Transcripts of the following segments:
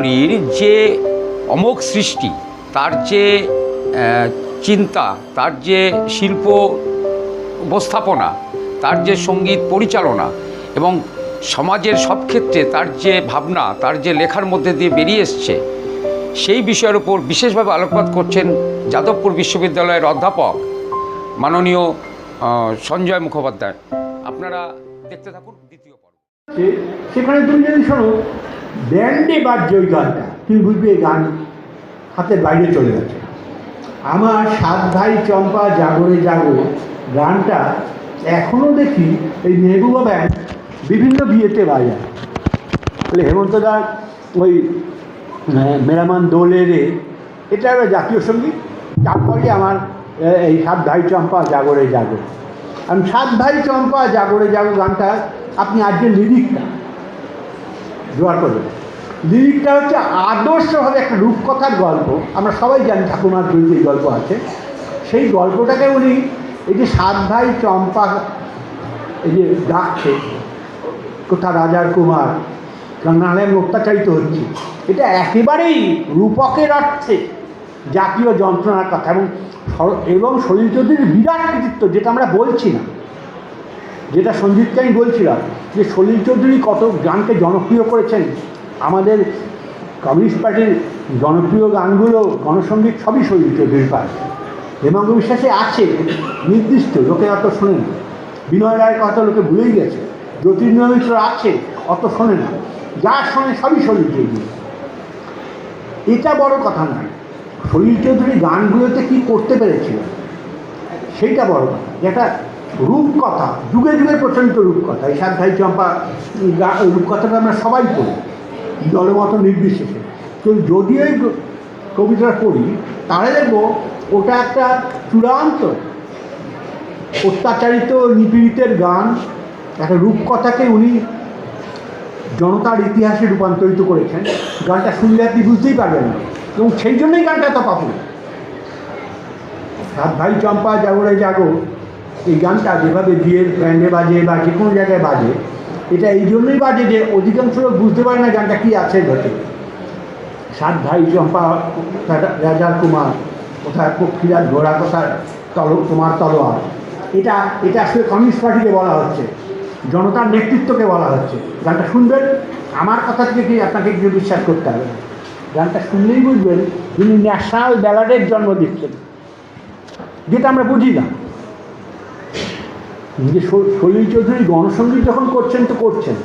চৌধুরীর যে অমোঘ সৃষ্টি, তার যে চিন্তা, তার যে শিল্প উপস্থাপনা, তার যে সংগীত পরিচালনা এবং সমাজের সব ক্ষেত্রে তার যে ভাবনা, তার যে লেখার মধ্যে দিয়ে বেরিয়ে এসছে, সেই বিষয়ের উপর বিশেষভাবে আলোকপাত করছেন যাদবপুর বিশ্ববিদ্যালয়ের অধ্যাপক মাননীয় সঞ্জয় মুখোপাধ্যায়। আপনারা দেখতে থাকুন সেখানে তুমি যদি শোনো ব্যান্ডে বাজছে ওই গানটা তুমি বুঝবে এই গান হাতের বাইরে চলে গেছে আমার সাত ভাই চম্পা জাগরে জাগো গানটা এখনও দেখি এই মেহবুবা ব্যান্ড বিভিন্ন বিয়েতে বাজায়। বলে হেমন্তদা ওই আহ, মেরামান দোলে রে এটা জাতীয় সংগীত তারপরে আমার এই সাত ভাই চম্পা জাগরে জাগো। আমি সাত ভাই চম্পা জাগরে জাগো গানটা আপনি আজকে লিরিকটা জোয়ার করবেন। লিরিকটা হচ্ছে আদর্শভাবে একটা রূপকথার গল্প। আমরা সবাই জানি ঠাকুমার বইতে এই গল্প আছে। সেই গল্পটাকে উনি এই যে সাত ভাই চম্পা, এই যে ডাকছে, কোথা রাজার কুমার কারণ অত্যাচারিত হচ্ছি, এটা একেবারেই রূপকের অর্থে জাতীয় যন্ত্রণার কথা এবং এবং সলিল চৌধুরীর বিরাট কৃতিত্ব, যেটা আমরা বলছি না। যেটা সঞ্জিতকে আমি বলছিলাম যে সলিল চৌধুরী কত গানকে জনপ্রিয় করেছেন, আমাদের কমিউনিস্ট পার্টির জনপ্রিয় গানগুলো গণসঙ্গীত সবই সলিল চৌধুরীর পায়। হেমন্ত বিশ্বাসে আছে, নির্দিষ্ট, লোকে অত শোনে না। বিনয় রায়ের কথা লোকে ভুলেই গেছে। জ্যোতির্ময় মিত্র আছে, অত শোনে না। যা শোনে সবই সলিল চৌধুরী। এটা বড় কথা নয়, সলিল চৌধুরী গানগুলোতে কি করতে পেরেছিলেন সেইটা বড় কথা। যেটা রূপকথা, যুগে যুগে প্রচলিত রূপকথা। এই সাত ভাই চম্পা রূপকথাটা আমরা সবাই পড়ি দলমত নির্বিশেষে। কিন্তু যদি গ- কবিতাটা পড়ি, তাহলে দেখব ওটা একটা চূড়ান্ত, অত্যাচারিত নিপীড়িতের গান, একটা রূপকথাকে উনি জনতার ইতিহাসে রূপান্তরিত করেছেন। গানটা শুনলে আপনি বুঝতেই পারবেন না। এবং সেই জন্যই গানটা এত পপুলার সাত ভাই চম্পা জাগরে জাগো এই গানটা যেভাবে বিয়ের ব্যান্ডে বাজে বা যে কোনো জায়গায় বাজে, এটা এই জন্যই বাজে যে অধিকাংশ লোক বুঝতে পারে না গানটা কী আছে, ঘটে। সাত ভাই চম্পা, রাজা- রাজার কুমার, কোথায় পক্ষীরাজ ঘোড়া, কোথায় তল তোমার তলোয়ার। এটা এটা আসলে কমিউনিস্ট পার্টিকে বলা হচ্ছে, জনতার নেতৃত্বকে বলা হচ্ছে। গানটা শুনবেন, আমার কথা থেকে কি আপনাকে কিছু বিশ্বাস করতে হবে? গানটা শুনলেই বুঝবেন, যিনি ন্যাশনাল ব্যালাডের জন্ম দিচ্ছেন, যেটা আমরা বুঝি না। যে সলিল চৌধুরী গণসঙ্গীত যখন করছেন তো করছেন।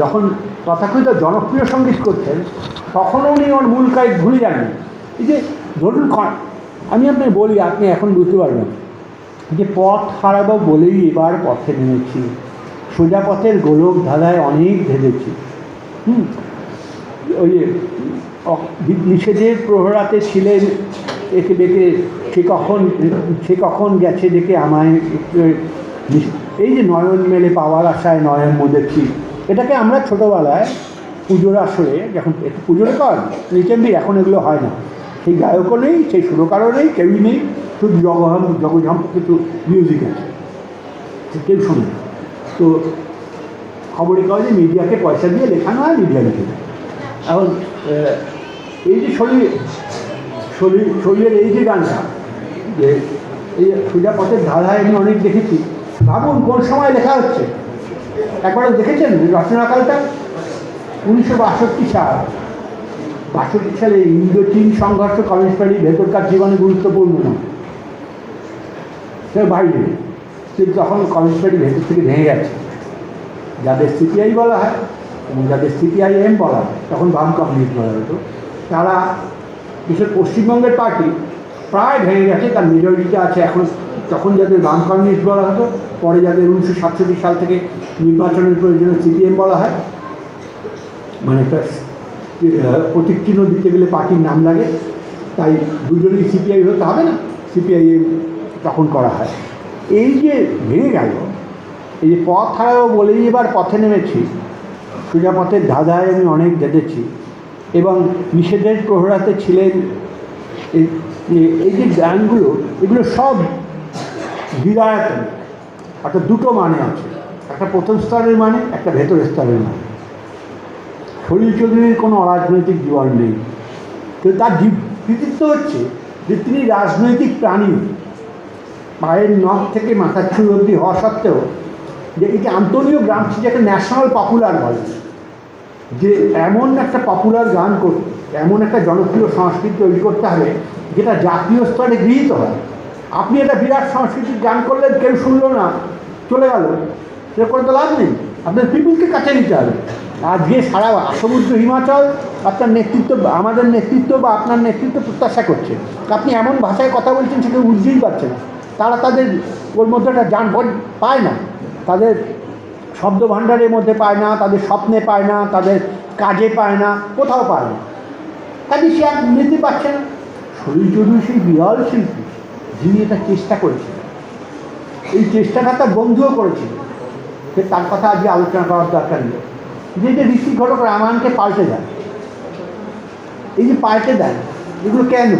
যখন তথাকথিত জনপ্রিয় সংগীত করছেন তখনও উনি ওর মূল কাজ ভুলে যাননি। এই যে ধরুন আমি আপনাকে বলি, আপনি এখন বুঝতে পারবেন যে পথ হারাবো বলেই এবার পথে নেমেছি। সোজা পথের গোলক ধাঁধায় অনেক ভেবেছি হুম? ওই যে নিষেধের প্রহরাতে ছিলেন, একে ডেকে সে কখন সে কখন গেছে ডেকে আমায় এই যে নয়ন মেলে পাওয়ার আশায় নয়ন মোদেছি এটাকে আমরা ছোটোবেলায় পুজোর আসরে যখন একটু পুজোরে কর নিচেমনি এখন এগুলো হয় না। সেই গায়কও নেই, সেই সুরকারও নেই, কেউই নেই, শুধু জগহম জগঝম কিছু মিউজিক আছে। কেউ শোনে তো খবরের কাগজে মিডিয়াকে পয়সা দিয়ে লেখানো হয় মিডিয়া লিখে এখন এই যে শরীর শরীর, শরীরের এই যে গানটা, যে এই সোজা পথের ধারায় আমি অনেক দেখেছি ভাবুন, কোন সময় লেখা হচ্ছে? একবার দেখেছেন রচনাকালটা? উনিশশো বাষট্টি সাল। বাষট্টি সালে ইন্দো চীন সংঘর্ষ কমিউনিস্ট ভেতরকার জীবনে গুরুত্বপূর্ণ। নয় সে বাইরে। কিন্তু তখন কমিউনিস্ট ভেতর থেকে ভেঙে গেছে। যাদের সিপিআই বলা হয় এবং যাদের সিপিআইএম বলা হয়, তখন বাম কমিউনিস্ট বলা হতো। তারা বিশেষ পশ্চিমবঙ্গের পার্টি প্রায় ভেঙে গেছে, তার মেজরিটিতে আছে। এখন তখন যাদের বাম কমিউনিস্ট বলা হতো, পরে যাদের উনিশশো সাতষট্টি সাল থেকে নির্বাচনের প্রয়োজনে সিপিএম বলা হয় মানে একটা দিতে গেলে পার্টির নাম লাগে, তাই দুজনেই সিপিআই হতে হবে না সিপিআইএম তখন করা হয়। এই যে ভেঙে গেল, এই যে পথ হারাবো বলেই এবার পথে নেমেছি সোজা পথের ধাঁধায় আমি অনেক দেখেছি এবং নিষেধের প্রহরাতে ছিলেন এই যে গানগুলো এগুলো সব বিরায়তন অর্থাৎ দুটো মানে আছে। একটা প্রথম স্তরের মানে একটা ভেতর স্তরের মানে। সলিল চৌধুরীর কোনো অরাজনৈতিক জীবন নেই। তো তার কৃতিত্ব হচ্ছে যে তিনি রাজনৈতিক প্রাণী। পায়ের নখ থেকে মাথার চুল অব্দি হওয়া সত্ত্বেও যে যে আন্তনীয় গ্রাম যেটা ন্যাশনাল পপুলার বলে যে এমন একটা পপুলার গান করতে, এমন একটা জনপ্রিয় সংস্কৃতি তৈরি করতে হবে যেটা জাতীয় স্তরে গৃহীত হয়। আপনি এটা বিরাট সংস্কৃতির গান করলেন, কেউ শুনলো না, চলে গেল। সে করে তো লাভ নেই। আপনার পিপুলকে কাছে নিতে হবে। আজকে সারা সমুদ্র হিমাচল আপনার নেতৃত্ব, আমাদের নেতৃত্ব বা আপনার নেতৃত্ব প্রত্যাশা করছে। আপনি এমন ভাষায় কথা বলছেন, সেটা বুঝতেই পারছে না। তারা তাদের ওর মধ্যে একটা যান পায় না। তাদের শব্দ ভাণ্ডারের মধ্যে পায় না, তাদের স্বপ্নে পায় না, তাদের কাজে পায় না, কোথাও পায় না। কাজে সে আর নিতে পারছে না। চৌধুরী সেই বিরল শিল্পী যিনি এটা চেষ্টা করেছিলেন। এই চেষ্টাটা তার বন্ধুও করেছিল সে তার কথা আজকে আলোচনা করার দরকার নেই। যে যে ঋষি ঘটক রামায়ণকে পাল্টে দেয়, এই যে পাল্টে দেয়, এগুলো কেন?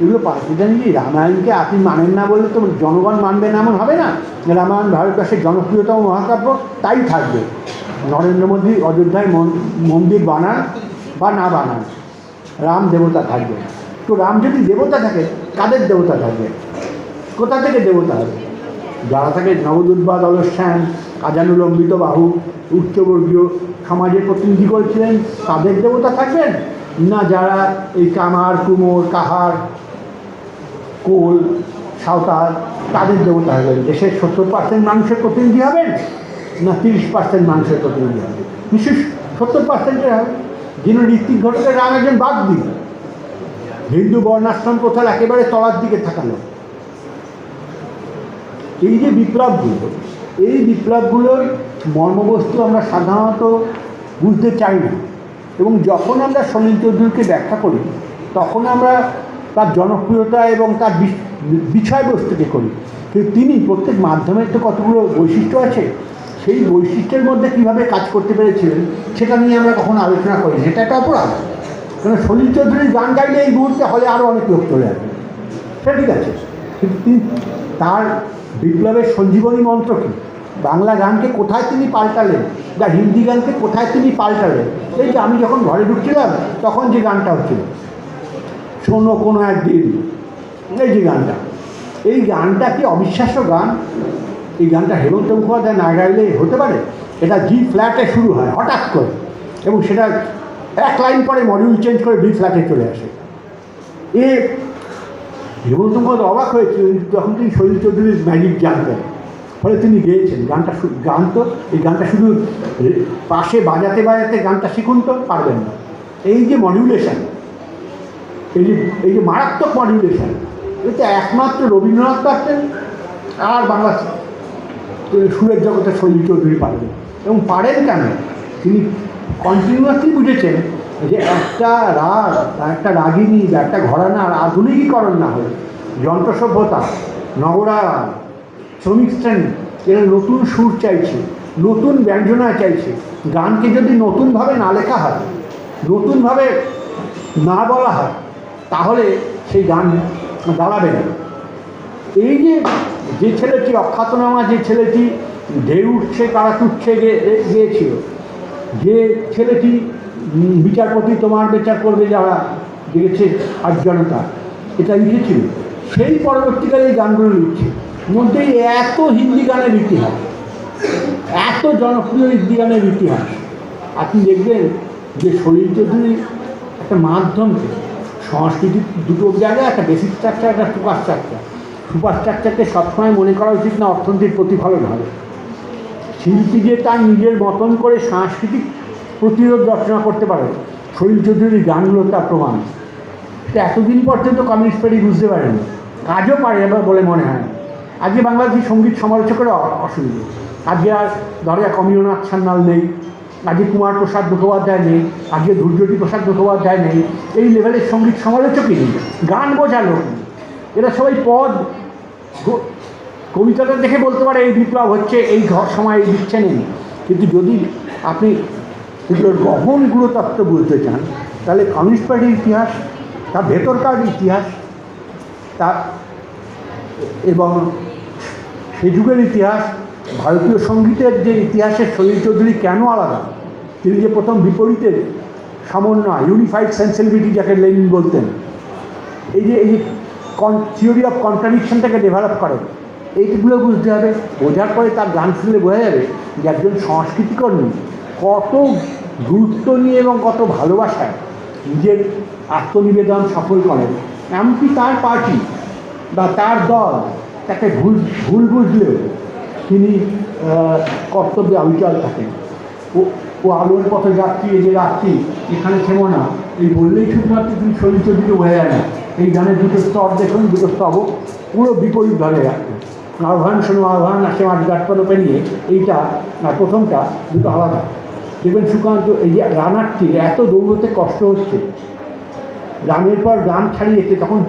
এগুলো পাল্টে দেন যে রামায়ণকে আপনি মানেন না বললে তো জনগণ মানবে না, এমন হবে না? রামায়ণ ভারতবর্ষের জনপ্রিয়তম মহাকাব্য, তাই থাকবে। নরেন্দ্র মোদী অযোধ্যায় মন- মন্দির বানান বা না বানান, রাম দেবতা থাকবে তো রাম যদি দেবতা থাকে, কাদের দেবতা থাকবে? কোথা থেকে দেবতা হবে? যারা থাকে নবদুর্বাদ অলস্যান আজানুলম্বিত বাহু, উচ্চবর্গীয় সমাজের প্রতিনিধি করেছিলেন, তাদের দেবতা থাকবেন? না যারা এই কামার, কুমোর, কাহার, কোল, সাঁওতাল, তাদের দেবতা হবেন দেশের সত্তর পার্সেন্ট মানুষের প্রতিনিধি হবেন? না তিরিশ পার্সেন্ট মানুষের প্রতিনিধি হবে নিশ্চয়ই সত্তর পার্সেন্টের হবে। যিনি ঋত্বিক ঘটকের রাম একজন বাদ দিন হিন্দু বর্ণাশ্রম প্রথার একেবারে তলার দিকে থাকানো এই যে বিপ্লবগুলো, এই বিপ্লবগুলোর মর্মবস্তু আমরা সাধারণত বুঝতে চাই না। এবং যখন আমরা সলিল চৌধুরীকে ব্যাখ্যা করি, তখন আমরা তার জনপ্রিয়তা এবং তার বিষয়বস্তুকে করি। কিন্তু তিনি প্রত্যেক মাধ্যমের তো কতগুলো বৈশিষ্ট্য আছে, সেই বৈশিষ্ট্যের মধ্যে কীভাবে কাজ করতে পেরেছিলেন, সেটা নিয়ে আমরা কখনো আলোচনা করি। এটা একটা অপরাধ। কারণ সলিল চৌধুরীর গান গাইলে এই মুহূর্তে হলে আরও অনেক লোক চলে আসবে। সে ঠিক আছে। কিন্তু তার বিপ্লবের সঞ্জীবনী মন্ত্র কী? বাংলা গানকে কোথায় তিনি পাল্টালেন বা হিন্দি গানকে কোথায় তিনি পাল্টালেন এই যে আমি যখন ঘরে ঢুকছিলাম, তখন যে গানটা হচ্ছিল, শোনো কোনো একদিন, এই যে গানটা। এই গানটা কি অবিশ্বাস্য গান? এই গানটা হেমন্ত মুখোপাধ্যায় না গাইলে হতে পারে? এটা জি ফ্ল্যাটে শুরু হয়, হঠাৎ করে। এবং সেটা এক লাইন পরে মডিউল চেঞ্জ করে বি ফ্ল্যাটে চলে আসে। এ হেমন্ত মুখোপাধ্যায় অবাক হয়েছিলেন যখন তিনি শৈল চৌধুরীর ম্যাজিক জানতেন ফলে তিনি গেয়েছেন। গানটা গান তো, এই গানটা শুধু পাশে বাজাতে বাজাতে গানটা শিখুন তো, পারবেন না। এই যে মডিউলেশন এই যে এই যে মারাত্মক মডিউলেশন এটা একমাত্র রবীন্দ্রনাথ পারতেন আর বাংলা সুরের জগতে শৈলী চৌধুরী পারবেন। এবং পারেন কেন? তিনি কন্টিনিউয়াসলি বুঝেছেন যে একটা রাগ, একটা রাগিনী বা একটা ঘরানার আধুনিকীকরণ না হলে যন্ত্র সভ্যতা নগরায়ণ শ্রমিক শ্রেণি, এরা নতুন সুর চাইছে, নতুন ব্যঞ্জনা চাইছে, গানকে যদি নতুনভাবে না লেখা হয়, নতুনভাবে না বলা হয়, তাহলে সেই গান দাঁড়াবে না। এই যে যে ছেলেটি অখ্যাতনামা যে ছেলেটি, ঢেউ উঠছে কারা তুচ্ছে গিয়েছিল যে ছেলেটি বিচারপতি তোমার বিচার করবে যারা দেখেছে আর জনতা, এটা লিখেছিল। সেই পরবর্তীকালে এই গানগুলো লিখছে। মধ্যে এত হিন্দি গানের ইতিহাস, এত জনপ্রিয় হিন্দি গানের ইতিহাস। আপনি দেখবেন যে শরীর চৌধুরী একটা মাধ্যমকে, সংস্কৃতির দুটো জায়গায় একটা বেসিক স্ট্রাকচার একটা সুপার স্ট্রাকচার সুপার স্ট্রাকচারকে সবসময় মনে করা উচিত না অর্থনীতির প্রতিফলন হবে। শিল্পী যে তার নিজের মতন করে সাংস্কৃতিক প্রতিরোধ রচনা করতে পারে। শরীর চৌধুরীর গানগুলো তার প্রমাণ। এতদিন পর্যন্ত কমিউনিস্ট পার্টি বুঝতে পারেনি। কাজও পারে এবার বলে মনে হয়। আজকে বাংলাদেশি সংগীত সমালোচকের অসুবিধা। আজকে আর ধরে কমিউনাথ সান্যাল নেই, আজকে কুমার প্রসাদ মুখোপাধ্যায় নেই, আজকে ধৈর্যটি প্রসাদ মুখোপাধ্যায় নেই। এই লেভেলের সংগীত সমালোচকই নেই। গান বোঝা লোক এরা সবাই পদ কবিতাটা দেখে বলতে পারে এই বিপ্লব হচ্ছে, এই ঘ- সময় এই দিচ্ছে নেই। কিন্তু যদি আপনি এগুলোর গহন গুরুতত্ত্ব বুঝতে চান, তাহলে কমিউনিস্ট পার্টির ইতিহাস, তার ভেতরকার ইতিহাস, তার এবং সে যুগের ইতিহাস, ভারতীয় সঙ্গীতের যে ইতিহাসের শরীর চৌধুরী কেন আলাদা? তিনি যে প্রথম বিপরীতের সমন্বয় ইউনিফাইড সেন্সিবিলিটি যাকে লেনিন বলতেন, এই যে, এই থিওরি অফ কন্ট্রাডিকশনটাকে ডেভেলপ করেন এইগুলো বুঝতে হবে। বোঝার পরে তার গান শুনলে বোঝা যাবে যে একজন সংস্কৃতিকর্মী কত গুরুত্ব নিয়ে এবং কত ভালোবাসায় নিজের আত্মনিবেদন সফল করেন এমনকি তার পার্টি বা তার দল তাকে ভুল ভুল বুঝলেও তিনি কর্তব্যে অবিচল থাকেন। ও ও আলোর পথে যাত্রী, এই যে রাত্রি, এখানে থেমো না। এই বললেই শুধুমাত্র তুমি শরীর চরিত্র বোঝা যায় না। এই গানের দুটো স্তর দেখুন, দুটো স্তবক, পুরো বিপরীত ধরে রাখবে আহ্বান শোনো, আহ্বান আসে মাঠ গাছপালা পেরিয়ে এইটা, না, প্রথমটা, দুটো আলাদা দেখবেন সুকান্ত, এই যে রানারটির এত দৌড়তে কষ্ট হচ্ছে। গানের পর গান ছাড়িয়েছে তখন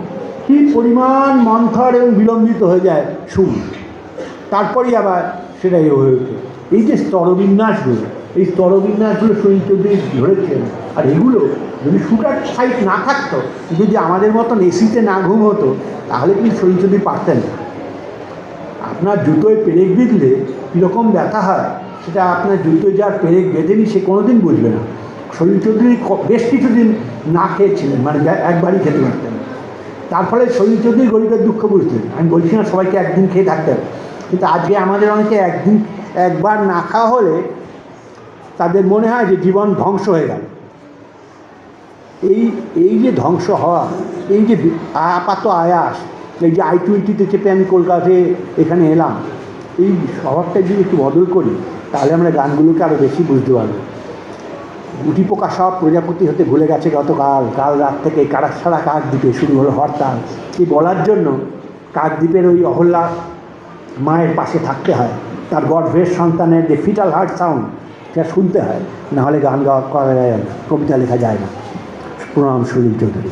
কী পরিমাণ মন্থর এবং বিলম্বিত হয়ে যায় সুর তারপরেই আবার সেটাই হয়ে ওঠে। এই যে স্তরবিন্যাসগুলো, এই স্তরবিন্যাসগুলো শরীর চৌধুরী ধরেছেন, আর এগুলো যদি শুটার সাইট না থাকতো, যদি আমাদের মতন এসিতে না ঘুম হতো তাহলে কিন্তু শরীর চৌধুরী পারতেন না। আপনার জুতোয় পেরেক বিঁধলে কীরকম ব্যথা হয়, সেটা আপনার জুতোয় যার পেরেক বেঁধেনি, সে কোনোদিন বুঝবে না। শরীর চৌধুরী বেশ কিছুদিন না খেয়েছিলেন মানে একবারই খেতে পারতেন। তার ফলে শরীর চৌধুরী গরিবের দুঃখ বুঝতেন আমি বলছি না সবাইকে একদিন খেয়ে থাকতে হবে। কিন্তু আজকে আমাদের অনেকে একদিন, একবার না খাওয়া হলে তাদের মনে হয় যে জীবন ধ্বংস হয়ে গেল। এই এই যে ধ্বংস হওয়া, এই যে আপাত আয়াস এই যে আই টোয়েন্টিতে চেপে আমি কলকাতায় এখানে এলাম, এই স্বভাবটা যদি একটু বদল করি, তাহলে আমরা গানগুলোকে আরও বেশি বুঝতে পারব। গুটি পোকা সব প্রজাপতি হতে ভুলে গেছে গতকাল, কাল রাত থেকে কারাক ছাড়া কাক দ্বীপে শুরু হলো হরতাল। এই বলার জন্য কাকদ্বীপের ওই অহল্যা মায়ের পাশে থাকতে হয়। তার গর্ভের সন্তানের যে ফিটাল হার্ট সাউন্ড সেটা শুনতে হয়। নাহলে গান গাওয়া করা যায় না, কবিতা লেখা যায় না। প্রণাম সুনীল চৌধুরী।